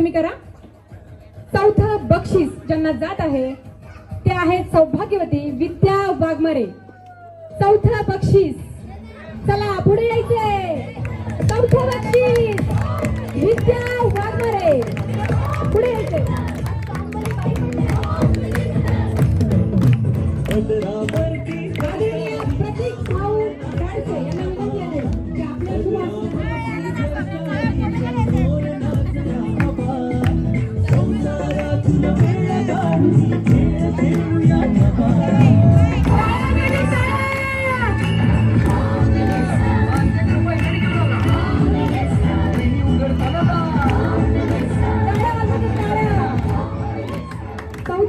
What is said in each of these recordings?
तुम्ही करा. चौथं बक्षीस ज्यांना जात आहे ते आहेत सौभाग्यवती विद्या वाघमारे. चौथं बक्षीस. चला पुढे यायचंय.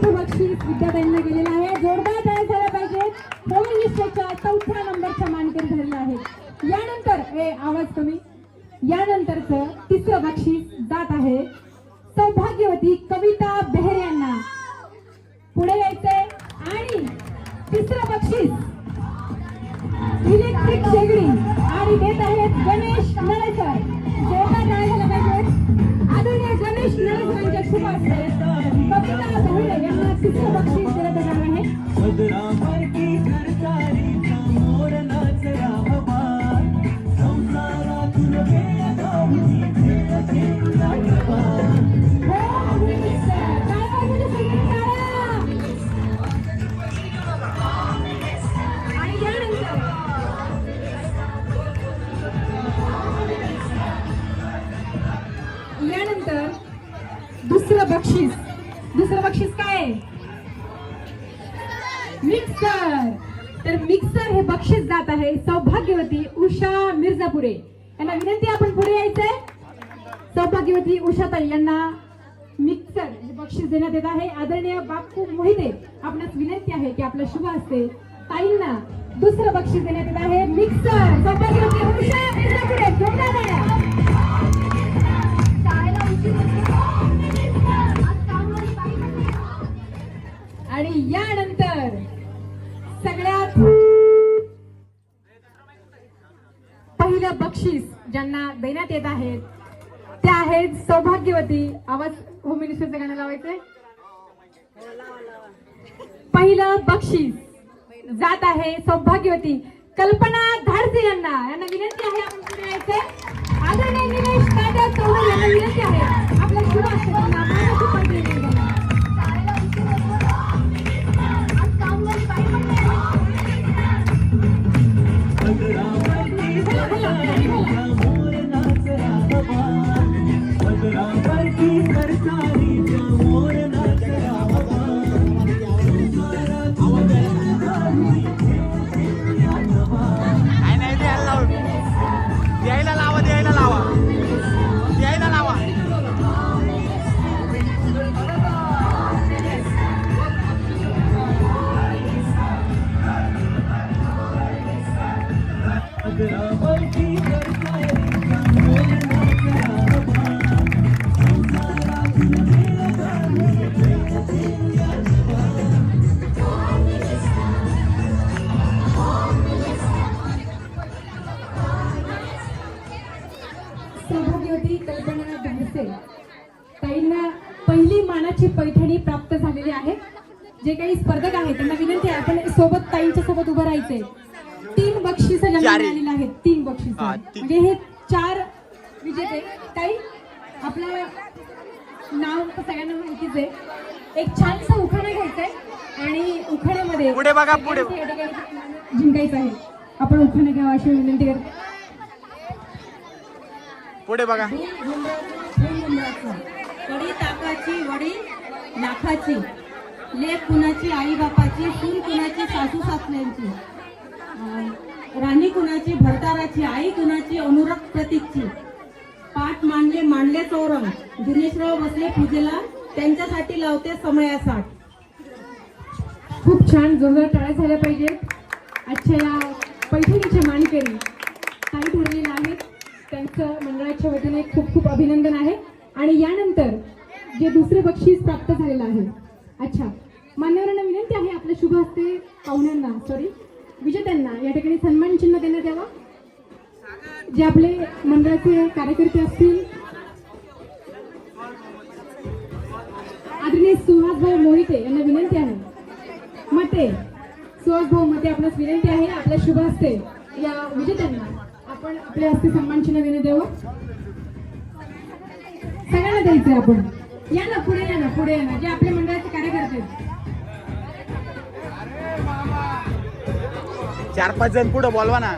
चौथं बक्षीस विद्यार्थ्यांना गेलेलं आहे. जोरदार तयार झाला पाहिजे. होम मिनिस्टरच्या चौथ्या नंबरच्या मानकरी झालेला आहे. यानंतर हे आवाज कमी. यानंतरचं तिसरं बक्षीस जात आहे. सौभाग्यवती कविता बेहरे यांना. पुढे यायचंय. आणि तिसरं बक्षीस. इलेक्ट्रिक शेगडी. आणि देत आहेत गणेश नळेकर. जोरदार तयार झाला पाहिजे. आदरणीय गणेश नळेकरांच्या शुभ असते यांना बक्षीस दिलं जाणार आहे यानंतर दुसरं बक्षीस. दुसरं बक्षीस काय आहे? मिक्सर तर मिक्सर हे बक्षीस जात आहे. सौभाग्यवती उषा मिर्झापुरे. यांना विनंती आपण पुढे यायचंय. सौभाग्यवती उषाताई यांना मिक्सर हे बक्षीस देण्यात येत आहे. आदरणीय बापू मोहिते आपणास विनंती आहे की आपलं शुभ असते ताईंना दुसरं बक्षीस देण्यात येत आहे. मिक्सर पहिलं बक्षीस ज्यांना देण्यात येत आहे ते आहेत सौभाग्यवती आवाज होम मिनिस्टरचं गाणं लावायचंय. पहिलं बक्षीस जात आहे सौभाग्यवती कल्पना धाडसे यांना. यांना विनंती आहे आपण पुढे यायचंय. आदरणीय निलेश दादा चौधरी यांना विनंती आहे. आपल्या शुभ सौभाग्यवती कल्पना धाडसे. ताईंना पहिली मानाची पैठणी प्राप्त झालेली आहे. जे काही स्पर्धक आहेत त्यांना विनंती आहे आपण सोबत ताईंच्या सोबत उभं राहायचंय. तीन बक्षिस. मिळालेली आहेत तीन बक्षिस. म्हणजे हे चार विजेते. ताई आपलं नाव सगळ्यांना माहितीच आहे. एक छानसा उखाणा घ्यायचंय आणि उखाण्यामध्ये पुढे बघा, पुढे. जिंकायचं आहे. आपण उखाणा घ्यावा अशी विनंती करते. पुढे बघा. कडी ताकाची वडी लाखाची लेख कुणाची आई बापाची सून कुणाची सासू सासऱ्यांची. राणी कुणाची भरताराची आई कुणाची अनुरक्त प्रतीकची. पाठ मांडले मांडले चौरंग. दिनेशराव बसले पूजेला. त्यांच्यासाठी लावते समयासाठ. खूप छान जोरदार टाळ्या झाल्या पाहिजेत. आजच्या या पैठणीचे मानकरी काही ठरलेल्या आहेत त्यांचं म्हणजे मंडळाच्या वतीने खूप खूप अभिनंदन आहे. आणि यानंतर जे दुसरे बक्षीस प्राप्त झालेलं आहे. अच्छा मान्यवरांना विनंती आहे आपल्या शुभ हस्ते पाहुण्यांना सॉरी विजेत्यांना या ठिकाणी सन्मान चिन्ह देण्यात यावा. जे आपले मंडळाचे कार्यकर्ते असतील. आदरणीय सुहासभाऊ मोहिते यांना विनंती आहे. मते सुहासभाऊ मते आपल्यास विनंती आहे आपल्या शुभ हस्ते या विजेत्यांना आपण आपल्या हस्ते सन्मान चिन्ह देणं द्यावं सगळ्यांना द्यायचंय आपण. या ना पुढे या ना पुढे या ना. जे आपल्या मंडळाचे कार्यकर्ते. चार पाच जण पुढे बोलवा ना.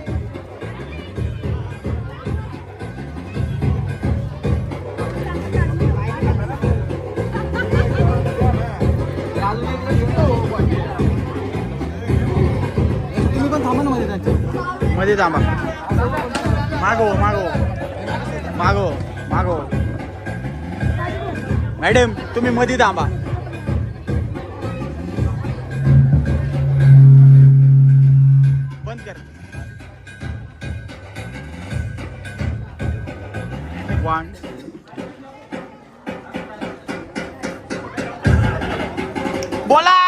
तुम्ही पण थांबा ना मध्ये थांबा. मागो मागो मागो मागो मॅडम तुम्ही मध्ये थांबा. बंद करा. वन बोला!